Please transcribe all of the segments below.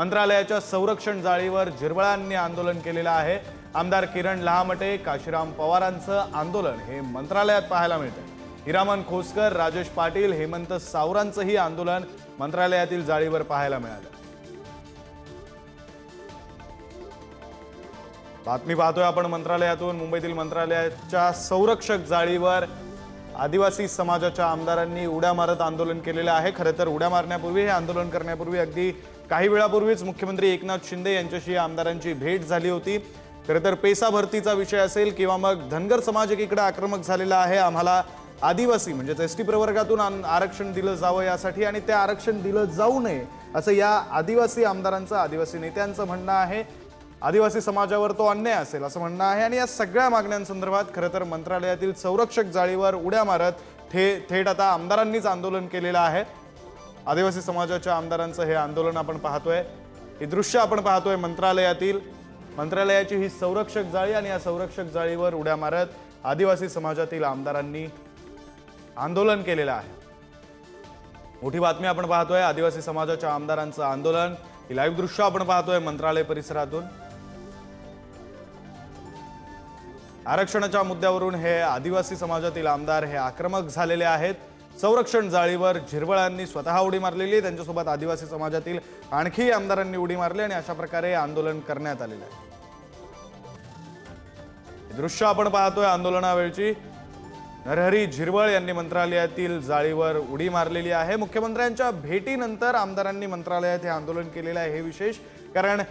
मंत्रालयाच्या संरक्षण जाळीवर झिरवळांनी आंदोलन केलेलं आहे. आमदार किरण लहामटे काशीराम पवारांचं आंदोलन हे मंत्रालयात पाहायला मिळतं हिरामन खोसकर राजेश पाटील हेमंत सावरांचंही आंदोलन मंत्रालयातील जाळीवर पाहायला मिळालं. बातमी पाहतोय आपण मंत्रालयातून. मुंबईतील मंत्रालयाच्या संरक्षक जाळीवर आदिवासी समाजाच्या आमदारांनी उड्या मारत आंदोलन केलेलं आहे. खरं तर उड्या मारण्यापूर्वी हे आंदोलन करण्यापूर्वी अगदी काही वेळापूर्वीच मुख्यमंत्री एकनाथ शिंदे यांच्याशी आमदारांची भेट झाली होती. खरं तर पेसा भरतीचा विषय असेल किंवा मग धनगर समाज एकीकडे आक्रमक झालेला आहे आम्हाला आदिवासी म्हणजेच एस टी प्रवर्गातून आन- आरक्षण दिलं जावं यासाठी आणि ते आरक्षण दिलं जाऊ नये असं या आदिवासी आमदारांचं आदिवासी नेत्यांचं म्हणणं आहे. आदिवासी समाजावर तो अन्याय असेल असं म्हणणं आहे. आणि या सगळ्या मागण्यांसंदर्भात खरं तर मंत्रालयातील संरक्षक जाळीवर उड्या मारत थे थेट आता आमदारांनीच आंदोलन केलेलं आहे. आदिवासी समाजाच्या आमदारांचं हे आंदोलन आपण पाहतोय. हे दृश्य आपण पाहतोय मंत्रालयातील. मंत्रालयाची ही संरक्षक जाळी आणि या संरक्षक जाळीवर उड्या मारत आदिवासी समाजातील आमदारांनी आंदोलन केलेलं आहे. मोठी बातमी आपण पाहतोय आदिवासी समाजाच्या आमदारांचं आंदोलन. ही लाईव्ह दृश्य आपण पाहतोय मंत्रालय परिसरातून. आरक्षणाच्या मुद्द्यावरून हे आदिवासी समाजातील आमदार हे आक्रमक झालेले आहेत. संरक्षण जाळीवर झिरवळांनी स्वतः उडी मारलेली त्यांच्यासोबत आदिवासी समाजातील आणखी आमदारांनी उडी मारली आणि अशा प्रकारे आंदोलन करण्यात आलेलं आहे. दृश्य आपण पाहतोय आंदोलनावेळची. नरहरी झिरवळ यांनी मंत्रालयातील जाळीवर उडी मारलेली आहे. मुख्यमंत्र्यांच्या भेटीनंतर आमदारांनी मंत्रालयात हे आंदोलन केलेलं आहे. हे विशेष कारण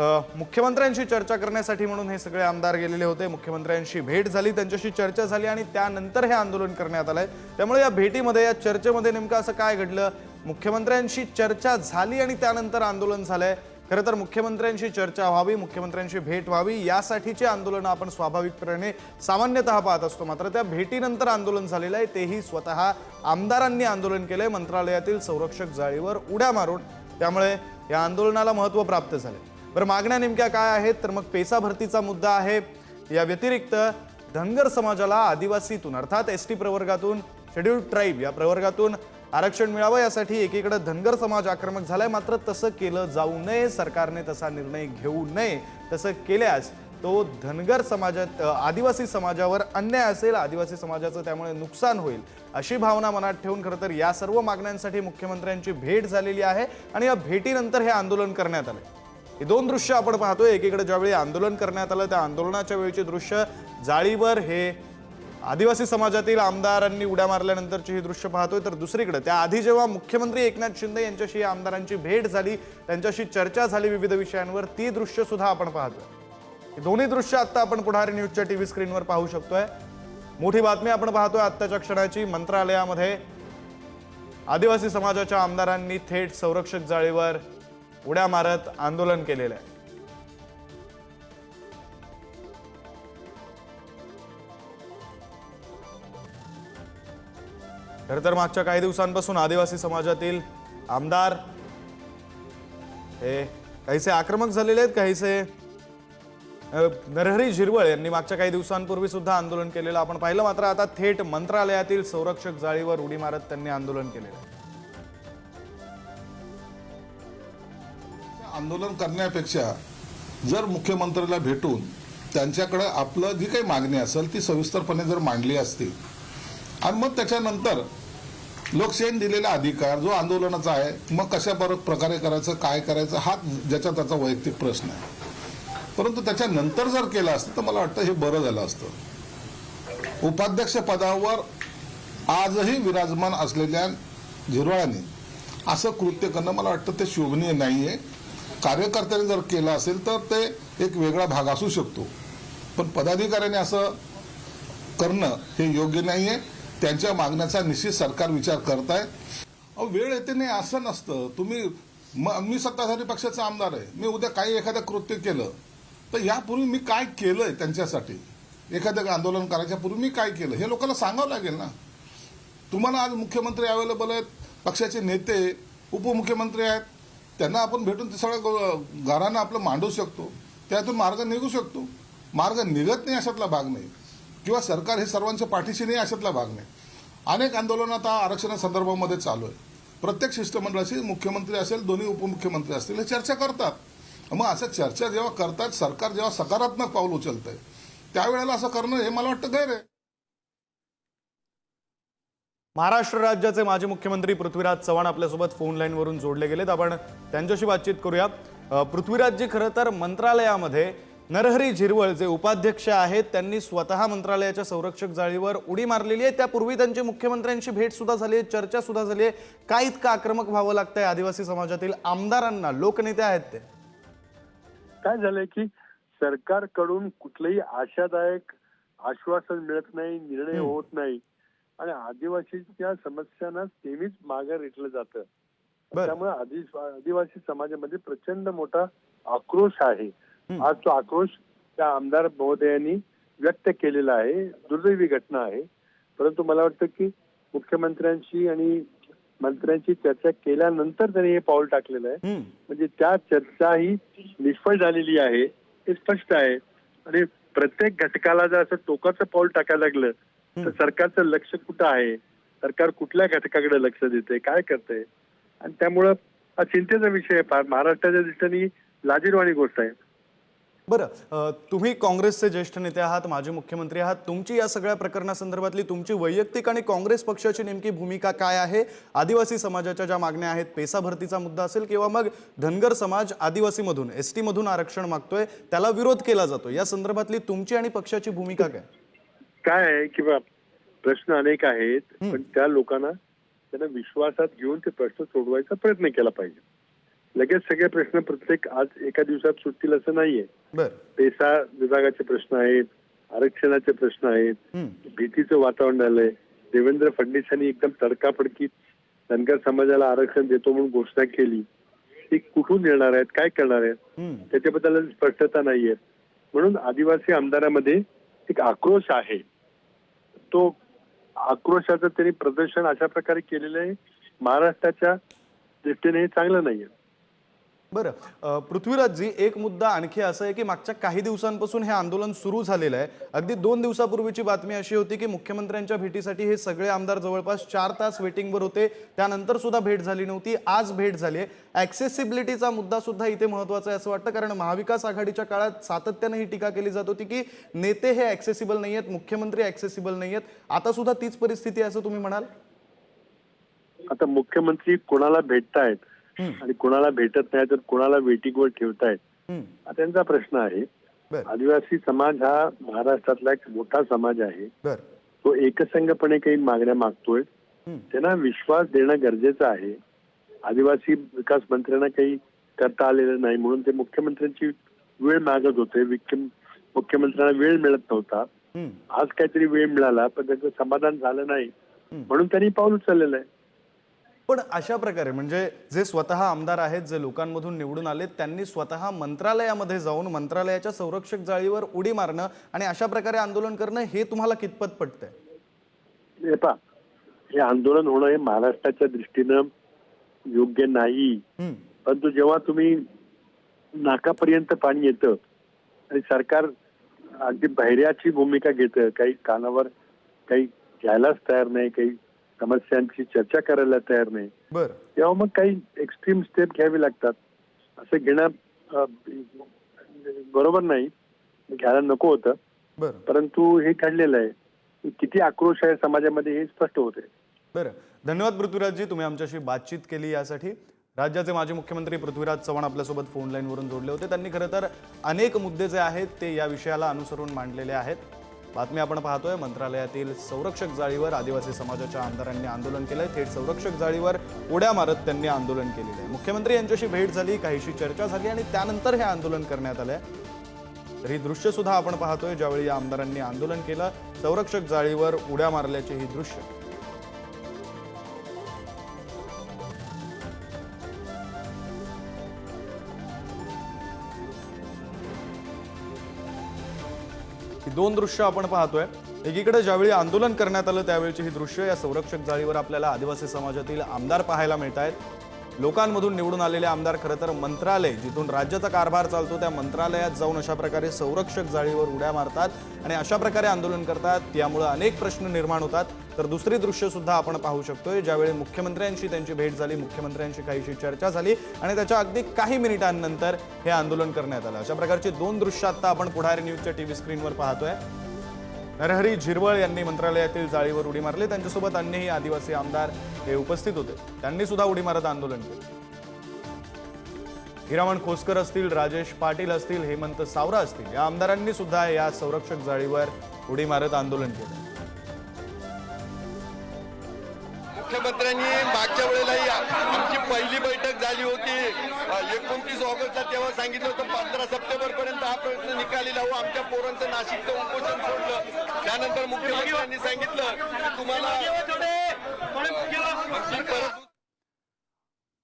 मुख्यमंत्र्यांशी चर्चा करण्यासाठी म्हणून हे सगळे आमदार गेलेले होते. मुख्यमंत्र्यांशी भेट झाली त्यांच्याशी चर्चा झाली आणि त्यानंतर हे आंदोलन करण्यात आलंय. त्यामुळे या भेटीमध्ये या चर्चेमध्ये नेमकं असं काय घडलं? मुख्यमंत्र्यांशी चर्चा झाली आणि त्यानंतर आंदोलन झालंय. खरं तर मुख्यमंत्र्यांशी चर्चा व्हावी मुख्यमंत्र्यांशी भेट व्हावी यासाठीचे आंदोलनं आपण स्वाभाविकपणे सामान्यतः पाहत असतो. मात्र त्या भेटीनंतर आंदोलन झालेलं आहे तेही स्वतः आमदारांनी आंदोलन केलंय. मंत्रालयातील संरक्षक जाळीवर उड्या मारून त्यामुळे या आंदोलनाला महत्त्व प्राप्त झाले बरं मागण्या नेमक्या काय आहेत? तर मग पेसा भरतीचा मुद्दा आहे. या व्यतिरिक्त धनगर समाजाला आदिवासीतून अर्थात एस टी प्रवर्गातून शेड्यूल्ड ट्राईब या प्रवर्गातून आरक्षण मिळावं यासाठी एकीकडे धनगर समाज आक्रमक झालाय. मात्र तसं केलं जाऊ नये सरकारने तसा निर्णय घेऊ नये. तसं केल्यास तो धनगर समाजात आदिवासी समाजावर अन्याय असेल आदिवासी समाजाचं त्यामुळे नुकसान होईल अशी भावना मनात ठेवून खरं तर या सर्व मागण्यांसाठी मुख्यमंत्र्यांची भेट झालेली आहे आणि या भेटीनंतर हे आंदोलन करण्यात आलं ही दोन दृश्य आपण पाहतोय. एकीकडे ज्यावेळी आंदोलन करण्यात आलं त्या आंदोलनाच्या वेळची दृश्य जाळीवर हे आदिवासी समाजातील आमदारांनी उड्या मारल्यानंतरची ही दृश्य पाहतोय. तर दुसरीकडे त्याआधी जेव्हा मुख्यमंत्री एकनाथ शिंदे यांच्याशी आमदारांची भेट झाली त्यांच्याशी चर्चा झाली विविध विषयांवर ती दृश्य सुद्धा आपण पाहतोय. दोन्ही दृश्य आत्ता आपण पुढारी न्यूजच्या टी व्ही स्क्रीनवर पाहू शकतोय. मोठी बातमी आपण पाहतोय आत्ताच्या क्षणाची. मंत्रालयामध्ये आदिवासी समाजाच्या आमदारांनी थेट संरक्षक जाळीवर उड्या मारत आंदोलन केलेलं आहे. खरं तर मागच्या काही दिवसांपासून आदिवासी समाजातील आमदार हे काहीसे आक्रमक झालेले आहेत काहीसे नरहरी झिरवळ यांनी मागच्या काही दिवसांपूर्वी सुद्धा आंदोलन केलेलं. आपण पाहिलं मात्र आता थेट मंत्रालयातील संरक्षक जाळीवर उडी मारत त्यांनी आंदोलन केलेलं आहे. आंदोलन करण्यापेक्षा जर मुख्यमंत्र्याला भेटून त्यांच्याकडे आपलं जी काही मागणी असेल ती सविस्तरपणे जर मांडली असती आणि मग त्याच्यानंतर लोकशाहीने दिलेला अधिकार जो आंदोलनाचा आहे मग कशा प्रकारे करायचं काय करायचं हा ज्याचा त्याचा वैयक्तिक प्रश्न आहे. परंतु त्याच्यानंतर जर केलं असतं तर मला वाटतं हे बरं झालं असतं. उपाध्यक्ष पदावर आजही विराजमान असलेल्या झिरवाळांनी असं कृत्य करणं मला वाटतं ते शोभनीय नाही आहे कार्यकर्त्यांनी जर केलं असेल तर ते एक वेगळा भाग असू शकतो. पण पदाधिकाऱ्याने असं करणं हे योग्य नाही आहे त्यांच्या मागण्याचा निश्चित सरकार विचार करत आहे वेळ येते नाही असं नसतं. तुम्ही मी सत्ताधारी पक्षाचा आमदार आहे. मी उद्या काही एखादं कृत्य केलं तर यापूर्वी मी काय केलंय त्यांच्यासाठी? एखादं आंदोलन करायच्या पूर्वी मी काय केलं? हे लोकांना सांगावं लागेल ना. तुम्हाला आज मुख्यमंत्री अवेलेबल आहेत पक्षाचे नेते उपमुख्यमंत्री आहेत. त्यांना आपण भेटून ते सगळं ग- घरानं आपलं मांडू शकतो. त्यातून मार्ग निघू शकतो. मार्ग निघत नाही अशातला भाग नाही. किंवा सरकार हे सर्वांच्या पाठीशी नाही अशातला भाग नाही. अनेक आंदोलनं आता आरक्षणासंदर्भामध्ये चालू आहे. प्रत्येक शिष्टमंडळाशी मुख्यमंत्री असेल दोन्ही उपमुख्यमंत्री असतील हे चर्चा करतात. मग असं चर्चा जेव्हा करतात सरकार जेव्हा सकारात्मक पाऊल उचलतंय त्यावेळेला असं करणं हे मला वाटतं गैर आहे. महाराष्ट्र राज्याचे माजी मुख्यमंत्री पृथ्वीराज चव्हाण आपल्यासोबत फोन लाईनवरून जोडले गेलेत. आपण त्यांच्याशी बातचीत करूया. पृथ्वीराजजी खरं तर मंत्रालयामध्ये नरहरी झिरवळ जे उपाध्यक्ष आहेत त्यांनी स्वतः मंत्रालयाच्या संरक्षक जाळीवर उडी मारलेली आहे. त्यापूर्वी त्यांची मुख्यमंत्र्यांशी भेट सुद्धा झाली आहे चर्चा सुद्धा झाली आहे. काय इतकं आक्रमक व्हावं लागतंय आदिवासी समाजातील आमदारांना? लोकनेते आहेत ते. काय झालंय की सरकारकडून कुठलंही आशादायक आश्वासन मिळत नाही निर्णय होत नाही. आणि आदिवासीच्या समस्यांना नेहमीच मागे रेटलं जातं. त्यामुळे आदि- आदिवासी समाजामध्ये प्रचंड मोठा आक्रोश आहे. आज तो आक्रोश त्या आमदार महोदयांनी व्यक्त केलेला आहे. दुर्दैवी घटना आहे. परंतु मला वाटतं की मुख्यमंत्र्यांशी आणि मंत्र्यांशी चर्चा केल्यानंतर त्यांनी हे पाऊल टाकलेलं आहे. म्हणजे त्या चर्चा ही निष्फळ झालेली आहे. हे स्पष्ट आहे. आणि प्रत्येक घटकाला जर असं टोकाचं पाऊल टाकायला लागलं तर सरकारचं लक्ष कुठं आहे? सरकार कुठल्या घटकाकडे लक्ष देते काय करते आणि त्यामुळं हा चिंतेचा विषय आहे. फार महाराष्ट्राच्या दृष्टीने लाजीरवाणी गोष्ट आहे. बरं तुम्ही काँग्रेसचे ज्येष्ठ नेते आहात माजी मुख्यमंत्री आहात. तुमची या सगळ्या प्रकरणासंदर्भातली तुमची वैयक्तिक आणि काँग्रेस पक्षाची नेमकी भूमिका काय आहे? आदिवासी समाजाच्या ज्या मागण्या आहेत पेसा भरतीचा मुद्दा असेल किंवा मग धनगर समाज आदिवासीमधून एस मधून आरक्षण मागतोय त्याला विरोध केला जातो या संदर्भातली तुमची आणि पक्षाची भूमिका काय? काय आहे की बा प्रश्न अनेक आहेत पण त्या लोकांना त्यांना विश्वासात घेऊन ते प्रश्न सोडवायचा प्रयत्न केला पाहिजे. लगेच सगळे प्रश्न प्रत्येक आज एका दिवसात सुटतील असं नाहीये. पेसा विभागाचे प्रश्न आहेत आरक्षणाचे प्रश्न आहेत. भीतीचं वातावरण झालंय. देवेंद्र फडणवीसांनी एकदम तडकाफडकीत धनगर समाजाला आरक्षण देतो म्हणून घोषणा केली. ती कुठून येणार आहेत काय करणार आहेत. त्याच्याबद्दल स्पष्टता नाहीये. म्हणून आदिवासी आमदारामध्ये एक आक्रोश आहे. तो आक्रोशाचं त्यांनी प्रदर्शन अशा प्रकारे केलेलं आहे. महाराष्ट्राच्या दृष्टीने हे चांगलं नाहीये. बरं पृथ्वीराजजी एक मुद्दा आणखी असा आहे की मागच्या काही दिवसांपासून हे आंदोलन सुरू झालेलं आहे. अगदी दोन दिवसापूर्वीची बातमी अशी होती की मुख्यमंत्र्यांच्या भेटीसाठी हे सगळे आमदार जवळपास चार तास वेटिंगवर होते. त्यानंतर सुद्धा भेट झाली नव्हती आज भेट झाली आहे. ॲक्सेसिबिलिटीचा मुद्दा सुद्धा इथे महत्त्वाचा आहे असं वाटतं कारण महाविकास आघाडीच्या काळात सातत्यानं ही टीका केली जात होती की नेते हे ॲक्सेसिबल नाही आहेत मुख्यमंत्री ॲक्सेसिबल नाही आहेत. आता सुद्धा तीच परिस्थिती आहे असं तुम्ही म्हणाल? आता मुख्यमंत्री कोणाला भेटतायत? आणि कोणाला भेटत नाही तर कोणाला वेटिंगवर ठेवतायत. हा त्यांचा प्रश्न आहे. आदिवासी समाज हा महाराष्ट्रातला एक मोठा समाज आहे. तो एकसंघपणे काही मागण्या मागतोय. त्यांना विश्वास देणं गरजेचं आहे. आदिवासी विकास मंत्र्यांना काही करता आलेलं नाही म्हणून ते मुख्यमंत्र्यांची वेळ मागत होते. मुख्यमंत्र्यांना वेळ मिळत नव्हता. आज काहीतरी वेळ मिळाला पण त्याचं समाधान झालं नाही. म्हणून त्यांनी पाऊल उचललेलं आहे. पण अशा प्रकारे म्हणजे जे स्वतः आमदार आहेत जे लोकांमधून निवडून आले त्यांनी स्वतः मंत्रालयामध्ये जाऊन मंत्रालयाच्या संरक्षक जाळीवर उडी मारणं आणि अशा प्रकारे आंदोलन करणं हे तुम्हाला कितपत पटतंय हे हे आंदोलन होणं हे महाराष्ट्राच्या दृष्टीनं योग्य नाही. परंतु जेव्हा तुम्ही नाकापर्यंत पाणी येतं आणि सरकार अगदी बहिऱ्याची भूमिका घेतं काही कानावर काही घ्यायलाच तयार नाही काही समस्यांची चर्चा करायला तयार नाही. बरं. तेव्हा मग काही एक्स्ट्रीम स्टेप घ्यावी लागतात. असं घेणं बरोबर नाही. घ्यायला नको होतं. परंतु हे घडलेलं आहे किती आक्रोश आहे समाजामध्ये हे स्पष्ट होते. बरं. धन्यवाद पृथ्वीराजजी तुम्ही आमच्याशी बातचीत केली यासाठी. राज्याचे माजी मुख्यमंत्री पृथ्वीराज चव्हाण आपल्यासोबत फोन लाईनवरून जोडले होते. त्यांनी खरं तर अनेक मुद्दे जे आहेत ते या विषयाला अनुसरून मांडलेले आहेत. बातमी आपण पाहतोय मंत्रालयातील संरक्षक जाळीवर आदिवासी समाजाच्या आमदारांनी आंदोलन केलंय. थेट संरक्षक जाळीवर उड्या मारत त्यांनी आंदोलन केलेलं आहे मुख्यमंत्री यांच्याशी भेट झाली काहीशी चर्चा झाली आणि त्यानंतर हे आंदोलन करण्यात आलंय. तर ही दृश्य सुद्धा आपण पाहतोय ज्यावेळी या आमदारांनी आंदोलन केलं संरक्षक जाळीवर उड्या मारल्याचे ही दृश्य. ही दोन दृश्य आपण पाहतोय. एकीकडे ज्यावेळी आंदोलन करण्यात आलं त्यावेळची ही दृश्य या संरक्षक जाळीवर आपल्याला आदिवासी समाजातील आमदार पाहायला मिळत आहेत लोकांमधून निवडून आलेले आमदार खरं तर मंत्रालय जिथून राज्याचा कारभार चालतो त्या मंत्रालयात जाऊन अशा प्रकारे संरक्षक जाळीवर उड्या मारतात आणि अशा प्रकारे आंदोलन करतात. यामुळे अनेक प्रश्न निर्माण होतात. तर दुसरी दृश्य सुद्धा आपण पाहू शकतोय ज्यावेळी मुख्यमंत्र्यांशी त्यांची भेट झाली मुख्यमंत्र्यांशी काहीशी चर्चा झाली आणि त्याच्या अगदी काही मिनिटांनंतर हे आंदोलन करण्यात आलं. अशा प्रकारची दोन दृश्य आता आपण पुढारी न्यूजच्या टीव्ही स्क्रीनवर पाहतोय. नरहरी झिरवळ यांनी मंत्रालयातील जाळीवर उडी मारली. त्यांच्यासोबत अन्यही आदिवासी आमदार हे उपस्थित होते. त्यांनी सुद्धा उडी मारत आंदोलन केलं. हिरामण खोसकर असतील राजेश पाटील असतील हेमंत सावरा असतील या आमदारांनी सुद्धा या संरक्षक जाळीवर उडी मारत आंदोलन केलं. मुख्यमंत्र्यांनी मागच्या वेळेलाही आमची पहिली बैठक झाली होती. एकोणतीस ऑगस्टला तेव्हा सांगितलं होतं पंधरा सप्टेंबर पर्यंत हा प्रश्न निकाली लावू हो, आमच्या पोरांचं नाशिकचं उपोषण सोडलं. त्यानंतर मुख्यमंत्र्यांनी सांगितलं की तुम्हाला आमची परत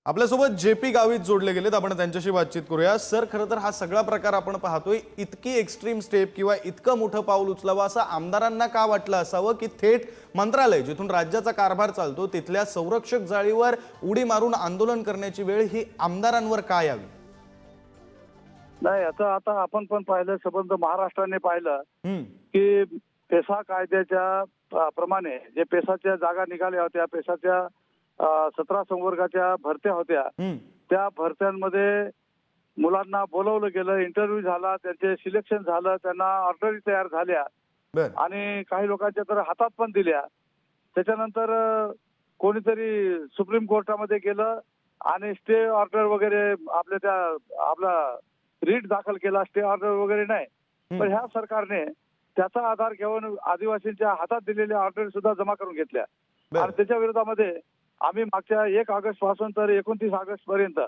आपल्यासोबत जे पी गावित जोडले गेलेत. आपण त्यांच्याशी बातचीत करूया. सर खरं तर हा सगळा प्रकार आपण पाहतोय. इतकी एक्स्ट्रीम स्टेप किंवा इतकं मोठं पाऊल उचलावं असं आमदारांना का वाटलं असावं? की थेट मंत्रालय जिथून राज्याचा कारभार चालतो तिथल्या संरक्षक जाळीवर उडी मारून आंदोलन करण्याची वेळ ही आमदारांवर का यावी? नाही आता आता आपण पण पाहिलं संबंध महाराष्ट्राने पाहिलं की पेसा कायद्याच्या प्रमाणे जे पेसाच्या जागा निघाल्या होत्या पेसाच्या सतरा संवर्गाच्या भरत्या होत्या. त्या भरत्यांमध्ये मुलांना बोलवलं गेलं इंटरव्ह्यू झाला त्यांचे सिलेक्शन झालं त्यांना ऑर्डरी तयार झाल्या. आणि काही लोकांच्या तर हातात पण दिल्या. त्याच्यानंतर कोणीतरी सुप्रीम कोर्टामध्ये गेलं आणि स्टे ऑर्डर वगैरे आपल्या त्या आपला रीट दाखल केला स्टे ऑर्डर वगैरे नाही. पण ह्या सरकारने त्याचा आधार घेऊन आदिवासींच्या हातात दिलेल्या ऑर्डर सुद्धा जमा करून घेतल्या. आणि त्याच्या विरोधामध्ये आम्ही मागच्या एक ऑगस्टपासून तर एकोणतीस ऑगस्ट पर्यंत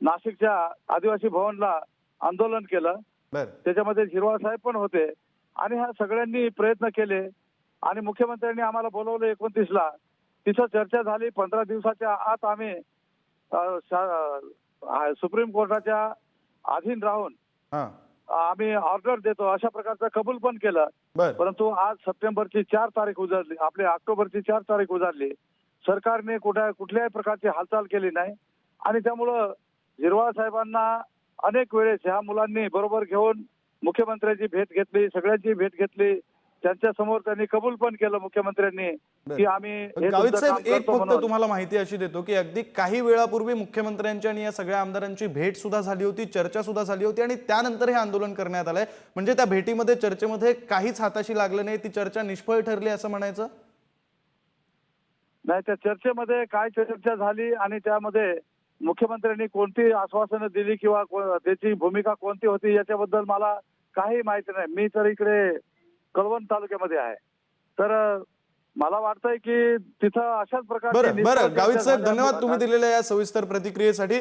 नाशिकच्या आदिवासी भवनला आंदोलन केलं. त्याच्यामध्ये झिरवाळ साहेब पण होते. आणि ह्या सगळ्यांनी प्रयत्न केले. आणि मुख्यमंत्र्यांनी आम्हाला बोलवलं एकोणतीसला. तिथं चर्चा झाली. पंधरा दिवसाच्या आत आम्ही सुप्रीम कोर्टाच्या अधीन राहून आम्ही ऑर्डर देतो. अशा प्रकारचं कबूल पण केलं. परंतु आज सप्टेंबरची चार तारीख उजाडली आपले ऑक्टोबरची चार तारीख उजाडली सरकारने कुठल्या कुठल्याही प्रकारची हालचाल केली नाही. आणि त्यामुळं झिरवाळ साहेबांना अनेक वेळेस ह्या मुलांनी बरोबर घेऊन मुख्यमंत्र्यांची भेट घेतली सगळ्यांची भेट घेतली. त्यांच्यासमोर त्यांनी कबूल पण केलं मुख्यमंत्र्यांनी की आम्ही गावित साहेब एक फक्त. तुम्हाला माहिती अशी देतो की अगदी काही वेळापूर्वी मुख्यमंत्र्यांची आणि या सगळ्या आमदारांची भेट सुद्धा झाली होती चर्चा सुद्धा झाली होती आणि त्यानंतर हे आंदोलन करण्यात आलंय. म्हणजे त्या भेटीमध्ये चर्चेमध्ये काहीच हाताशी लागलं नाही ती चर्चा निष्फळ ठरली असं म्हणायचं? नाही त्या चर्चेमध्ये काय चर्चा झाली आणि त्यामध्ये मुख्यमंत्र्यांनी कोणती आश्वासनं दिली किंवा त्याची भूमिका कोणती होती याच्याबद्दल मला काही माहिती नाही. मी तर इकडे कळवण तालुक्यामध्ये आहे. तर मला वाटतंय की तिथं अशाच प्रकारची बरं बरं. गावित साहेब धन्यवाद तुम्ही दिलेल्या या सविस्तर प्रतिक्रियेसाठी.